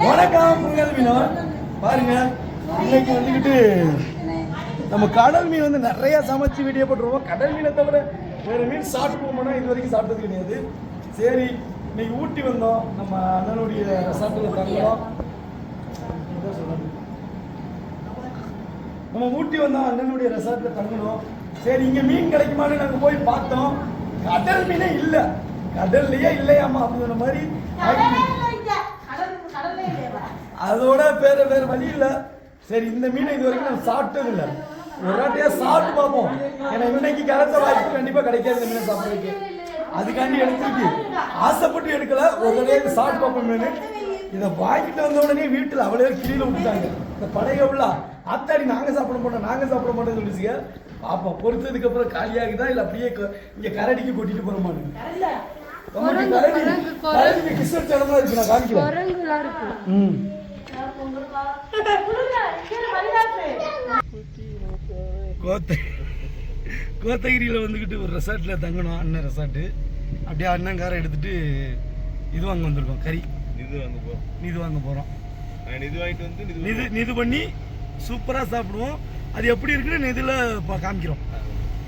வணக்கம் உங்கள் மீனவன் பாருங்க இன்னைக்கு வந்துக்கிட்டு நம்ம கடல் மீன் வந்து நிறைய சமைச்சு வீடியோ போட்டுருவோம் கடல் மீனை தவிர வேற மீன் சாப்பிட்டு போகணும்னா இது வரைக்கும் சாப்பிட்டது கிடையாது. சரி இன்னைக்கு ஊட்டி வந்தோம். நம்ம அண்ணனுடைய ரெசார்ட்டில் தங்கலாம் நம்ம ஊட்டி வந்தோம் அண்ணனுடைய ரெசார்ட்டில் தங்கணும் சரி இங்கே மீன் கிடைக்குமான்னு நாங்கள் போய் பார்த்தோம். கடல் மீனே இல்லை. கடல்லையே இல்லையாமா அப்படிங்கிற மாதிரி அதோட வேற வேற வழி இல்ல. சரி இந்த மீனை இது வரைக்கும் நான் சாப்பிட்டது இல்ல ஒரு வாட்டியா சாப்பிட்டு பார்ப்போம். ஏன்னா இன்னைக்கு கிடைச்ச வாய்ப்பு கண்டிப்பா கிடைக்காது மீனை சாப்பிடுறதுக்கு. அதுக்காண்டி எடுத்துருக்கு. ஆசைப்பட்டு எடுக்கல. ஒரு தடவை சாப்பிட்டு பார்ப்போம் மீன். இதை வாங்கிட்டு வந்த உடனே வீட்டுல அவளே கீழே விட்டுட்டாங்க. இந்த பழைய உள்ள ஆத்தாடி நாங்க சாப்பிட மாட்டோம் நாங்க சாப்பிட மாட்டோம்னு சொல்லிச்சுங்க பாப்போம் பொறுத்ததுக்கு அப்புறம் காலியாகுதா? இல்ல அப்படியே இங்க கரடிக்கு கொட்டிட்டு கரடி கரடிக்கு கிருஷ்ணர் இடமா இருக்கு நான் காமிக்கிறேன். ம். கோத்த கோத்தகிரியில் வந்துக்கிட்டு ஒரு ரெசார்ட்டில் தங்கணும் அண்ணன் ரெசார்ட்டு அப்படியே அண்ணன் காரை எடுத்துட்டு இது வாங்க வந்திருக்கோம் கறி. இது வாங்க போறோம். இது வாங்க போகிறோம் இது வாங்கிட்டு வந்து இது நிது நிது பண்ணி சூப்பராக சாப்பிடுவோம். அது எப்படி இருக்குன்னு இதில் காமிக்கிறோம்.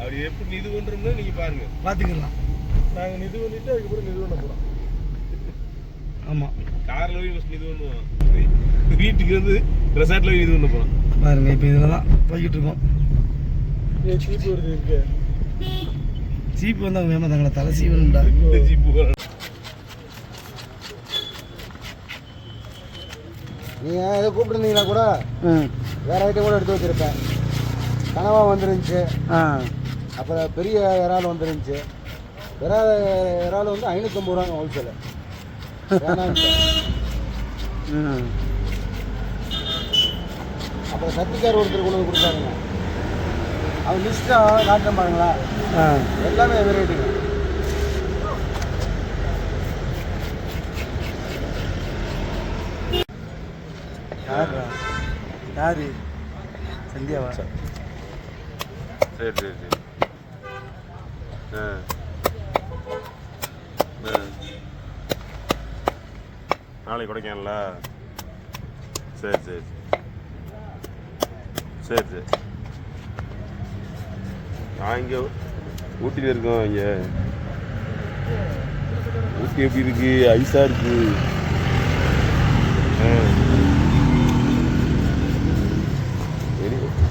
அப்படி எப்படி இது பண்றோம்னா நீங்க பாருங்க. பார்த்துக்கலாம் நாங்க நிது பண்ணிட்டு அதுக்கப்புறம் நிது பண்ண போறோம். ஆமாம் கார்ல போய் ஃபர்ஸ்ட் நிது பண்ணுவோம். வீட்டுக்கு வந்து ரெசார்ட்ல இது பண்ண போறோம் பாருங்க இப்போ இதில் தான் போய்கிட்டு இருக்கோம். சீப்பு வருது இருக்கு சீப்பு வந்து அவங்க வேமா தங்களை தலை சீவனுண்டா இந்த ஜீப்பு நீங்கள் எதை கூப்பிட்டுருந்தீங்களா கூட? ம் வேற ஐட்டம் கூட எடுத்து வச்சிருப்பேன். கனவா வந்துருந்துச்சு. அப்புறம் பெரிய இறால் வந்துருந்துச்சு. பெரிய இறால் வந்து ஐநூற்றம்பது ரூபாங்க ஹோல்சேலு அப்புறம் சத்திக்கார் ஒருத்தர் கொண்டு வந்து கொடுத்தாங்க அவன் லிஸ்ட்டாக காட்டுறேன் பாருங்களா? ஆ. எல்லாமே வெரைட்டிங்க யாரா யாரு? சந்தியாவா? சரி சரி சரி. ஆ. ஆ. நாளைக்கு கொடைக்கானல சரி சரி. சரி சரி. நான் இங்கே ஊட்டியில் இருக்கோம் இங்கே. ஊட்டி எப்படி இருக்கு? ஐஸாக இருக்கு.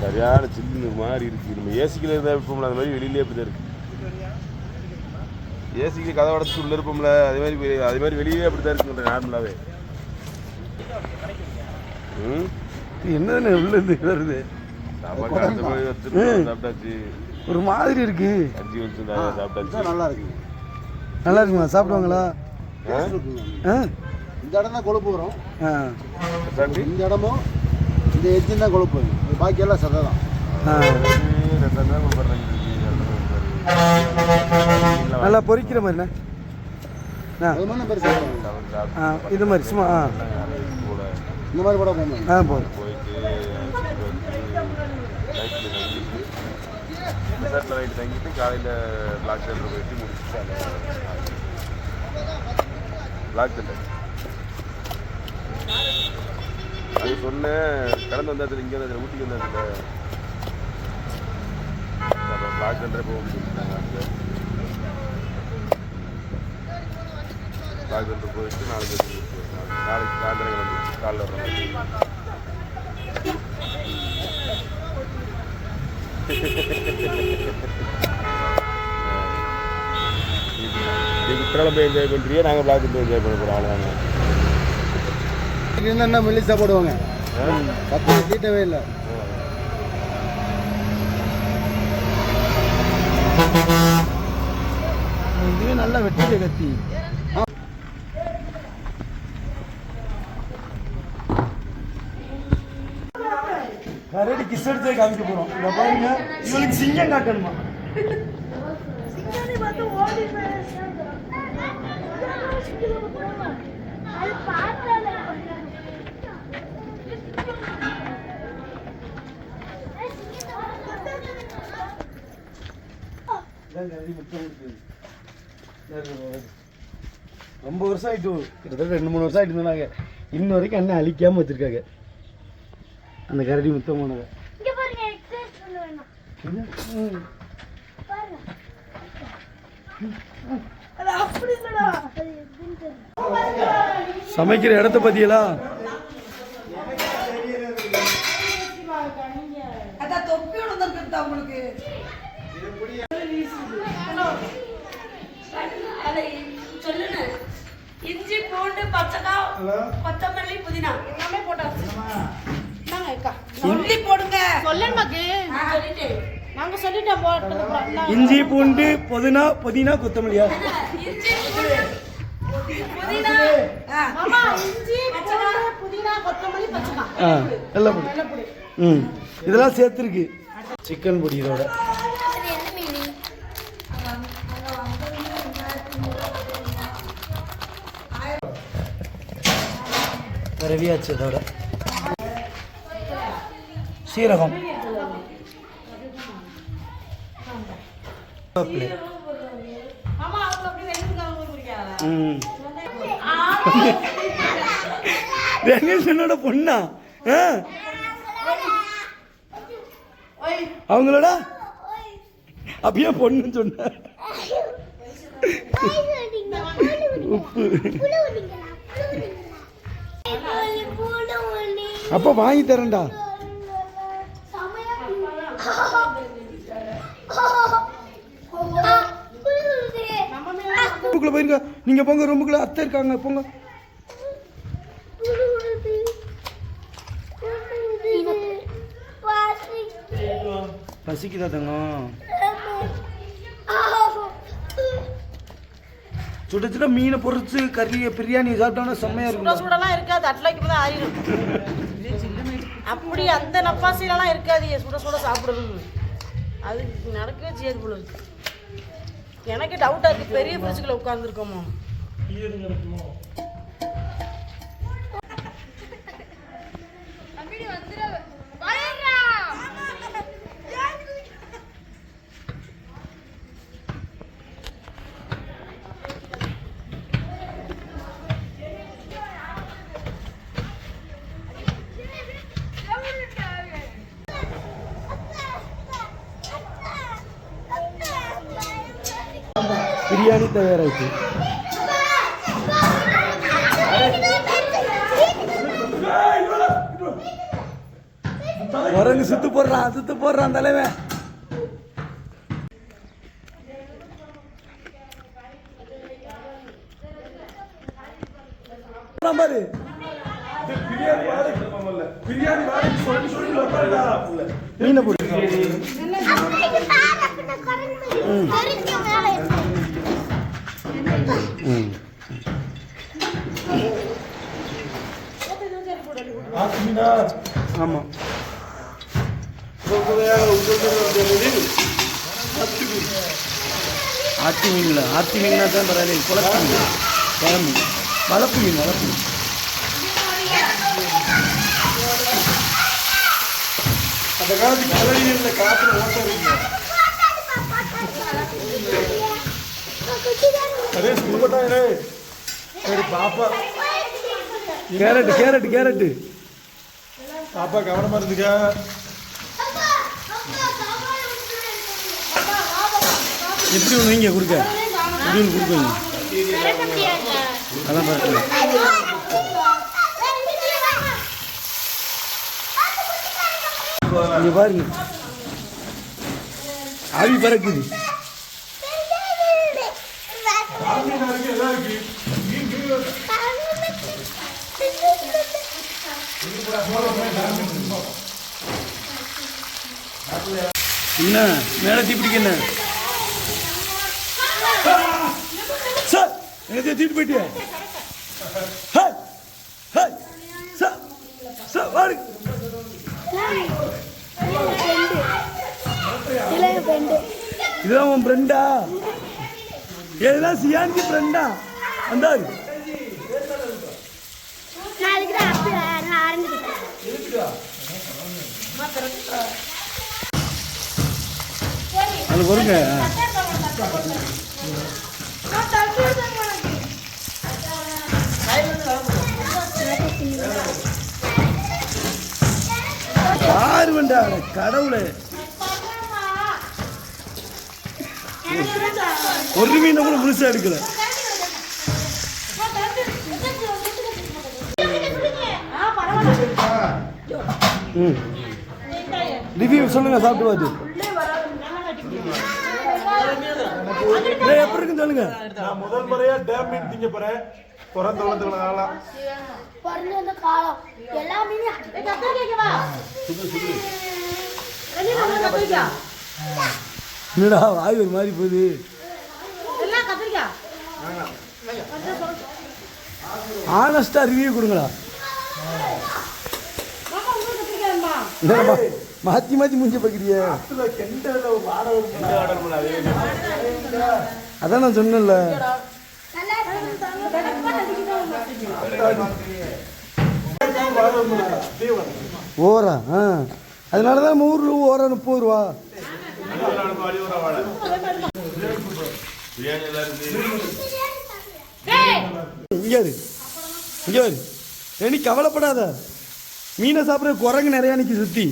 சரியான சில்லுன்னு மாதிரி இருக்கு. நம்ம ஏசிக்கில் இருந்தால் இருப்போம்ல அந்த மாதிரி வெளியிலே அப்படி தான் இருக்கு. ஏசிக்கு கதை உடச்சு உள்ள இருப்போம்ல அதே மாதிரி அதே மாதிரி வெளியே அப்படி தான் இருக்குன்ற நார்மலாகவே ம்? என்னதுன்னு உள்ள இருந்து வருது. சாப்பிட்டாச்சு. ஒரு மாதிரி இருக்கு. கஞ்சி வச்சிருந்தாங்க சாப்பிட்டாச்சு. நல்லா இருக்குங்க நல்லா இருக்குமா? சாப்பிடுவாங்களா? இந்த இடம் தான் கொழுப்பு வரும். இந்த இடமும் இந்த எஜ்ஜும் தான் கொழுப்பு. பாக்கியெல்லாம் சதை தான். ஆ. ரெண்டு நாள் கூப்பிட்றாங்க நல்லா பொரிக்கிற மாதிரிண்ணே ஆ அது மாதிரி பேர் சாப்பிடுவாங்க ஆ இது மாதிரி சும்மா ஆ. இந்த மாதிரி கூட போகணும் ஆ போதும். ரிசார்ட்டில் நைட்டு தங்கிட்டு காலையில் பிளாக் தண்டர் போயிட்டு முடிச்சுட்டு பிளாக் தண்டர் அது சொன்னேன் கடந்து வந்தாச்சு இங்கே வந்தாச்சு ஊட்டிக்கு வந்தாச்சுல தண்டர் போக முடிச்சுட்டாங்க அங்கே பிளாக் தண்டர் போயிட்டு நாளைக்கு நாளைக்கு சாயந்தரம் கிளம்பி காலைல குற்றாலம் போய் என்ஜாய் பண்ணுறியா நாங்கள் பிளாக் போய் என்ஜாய் பண்ண போகிறோம் அவ்வளோதாங்க என்ன மெல்லிசா போடுவாங்க? கத்தி தீட்டவே இல்லை. இதுவே நல்லா வெட்டில கத்தி. கரடி கிஸ் எடுத்தே காமிக்க போறோம். இங்க பாருங்க. இவளுக்கு சிங்கம் காட்டணுமா இதான் கரடி முட்டை கொடுக்குது ரொம்ப வருஷம் ஆயிட்டு கிட்டத்தட்ட ரெண்டு மூணு வருஷம் ஆயிட்டு இருந்தாங்க. இன்ன வரைக்கும் அண்ணன் அழிக்காம வச்சிருக்காங்க. அந்த கரடி முத்தமானதை இங்க பாருங்க எக்ஸசைஸ் பண்ண வேணாம் பாருங்க அது அப்படி இல்லடா அது எப்படின்னு தெரியல சமைக்கிற இடத்த பத்தியலா அதான் தொப்பியோட வந்துருக்கு உங்களுக்கு சொல்லுங்க இஞ்சி பூண்டு பச்சைக்காய் கொத்தமல்லி புதினா. எல்லாமே போட்டாச்சு நாங்க அக்கா. சொல்லி. போடுங்க. சொல்லேன் மக்கு நான் சொல்லிட்டேன். நாங்க சொல்லிட்டோம் போட்டது அப்புறம் என்ன? இஞ்சி பூண்டு புதினா புதினா கொத்தமல்லியா? இஞ்சி பூண்டு புதினா. ஆ, மாமா இஞ்சி பூண்டு புதினா கொத்தமல்லி பச்சைக்காய் ஆ எல்லாம் பொடி. ம் இதெல்லாம் சேர்த்துருக்கு. சிக்கன் பொடி இதோட. ரவியாச்சு இதோட. சீரகம். கணேசனோட பொண்ணா? ஆ? அவங்களோட? அப்படியே பொண்ணுன்னு சொன்ன. உப்பு. அப்ப வாங்கி தரேன்டா. ரூமுக்குள்ள போயிருங்க. நீங்க போங்க ரூமுக்குள்ள அத்தை இருக்காங்க. போங்க. பசிக்குதா தங்கம்? சுட சுட மீனை பொரிச்சு கறி பிரியாணி சாப்பிட்டோம்னா செம்மையா சுட இருக்கும் சுடலாம் இருக்காது அட்லைக்கு தான் ஆயிரும். அப்படி அந்த நப்பாசிலலாம் இருக்காது சுட சுட சாப்பிடுறது அது நடக்கவே செய்யாது போல இருக்கு. எனக்கு டவுட்டா இருக்கு. பெரிய ஃப்ரிட்ஜுக்குள்ள உட்காந்துருக்கோமோ பிரியாணி தயாராச்சு குரங்கு சுத்து போடுறான் சுத்து போடுறான் தலைவன். பாரு. மீனை போடு. ம். ஆமாம் ஆத்தி மீன்ல ஆத்தி மீன்னா தான் பரவாயில்ல குளத்து மீன் குழம்பு வளர்ப்பு மீன் வளர்ப்பு மீன் அந்த காலத்து கலரியில் காற்று ஓட்டம் சரி பாப்பா. கேரட் கேரட் கேரட் பாப்பா கவனமா இருந்துக்க. எப்படி ஒன்று இங்கே கொடுக்க? எப்படி ஒன்று கொடுப்பீங்க அதான் பார்க்கலாம் இங்கே பாருங்க. ஆவி பறக்குது. என்ன? மேலே தீப்பிடிக்க என்ன? சார் எனக்கு தீட்டு போயிட்டியா? ஹே ஹே சார் சார் வாடு. இதுதான் உன் ஃப்ரெண்டா ఏదా సియానికి ఫ్రెండా అందారు அது பொறுங்க. யாரு வேண்டா கடவுளே. ஒரு மீனை கூட முழுசா எடுக்கல. ஆ பரவாயில்ல ம். ரிவ்யூ சொல்லுங்க சாப்பிட்டு பார்த்து. எப்படி இருக்குன்னு சொல்லுங்க. நான் முதல் முறையா டேம் மீன் திங்க போறேன். பிறந்த வந்த காலம் எல்லா மீனையும் கத்திரிக்காய்க்கு வா வெளியில வந்து கத்திரிக்காய் என்னடா வாய் ஒரு மாதிரி போகுது. எல்லாம் கத்திரிக்காய் ஆனஸ்டா ரிவ்யூ கொடுங்களா. என்னடா மாத்தி மாத்தி முடிஞ்ச பார்க்குறிய அதான் நான் சொன்னேன்ல. ஓரா ஆ. அதனால தான் நூறு ரூபா ஓரா முப்பது ரூபா. இங்கே இங்கே ஏனி கவலைப்படாத. மீனை சாப்பிட்ற குரங்கு நிறையா நிற்கி சுற்றி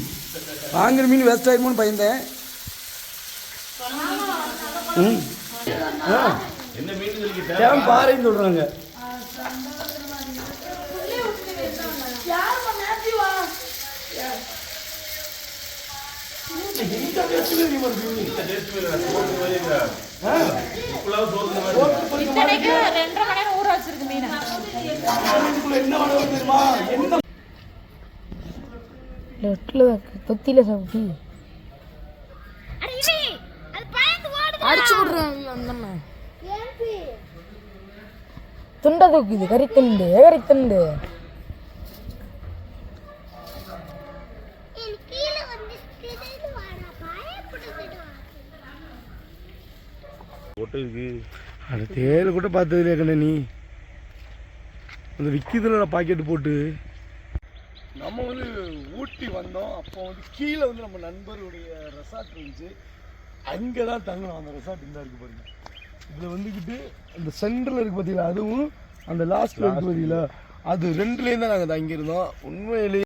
வாங்குற மீன் வேஸ்ட் ஆயிருமோன்னு பயந்தேன். ம். ஆ. என்ன மீன் சொல்லிக்கிட்ட டேம் பாறைன்னு சொல்கிறாங்க இப்பெல்லாம் சோறு மாதிரி என்ன வடை தெரியுமா என்ன தொத்தில சாப்பிட்டு அடிச்சு விடுறேன் துண்டை தூக்குது கறித்துண்டு கறித்துண்டு ஒட்டை இருக்கு அது தேர் கூட பார்த்தது இல்லையா கண்ணே நீ. அந்த விற்கிதுல பாக்கெட் போட்டு. நம்ம வந்து ஊட்டி வந்தோம். அப்போ வந்து கீழே வந்து நம்ம நண்பருடைய ரெசார்ட் இருந்துச்சு. அங்கே தான் தங்கணும். அந்த ரெசார்ட் இந்த இருக்கு பாருங்க. இதில் வந்துக்கிட்டு அந்த சென்டரில் இருக்கு பார்த்தீங்களா அதுவும் அந்த லாஸ்ட்டில் இருக்கு பார்த்தீங்களா அது ரெண்டுலேயும் தான் நாங்கள் தங்கியிருந்தோம். உண்மையிலேயே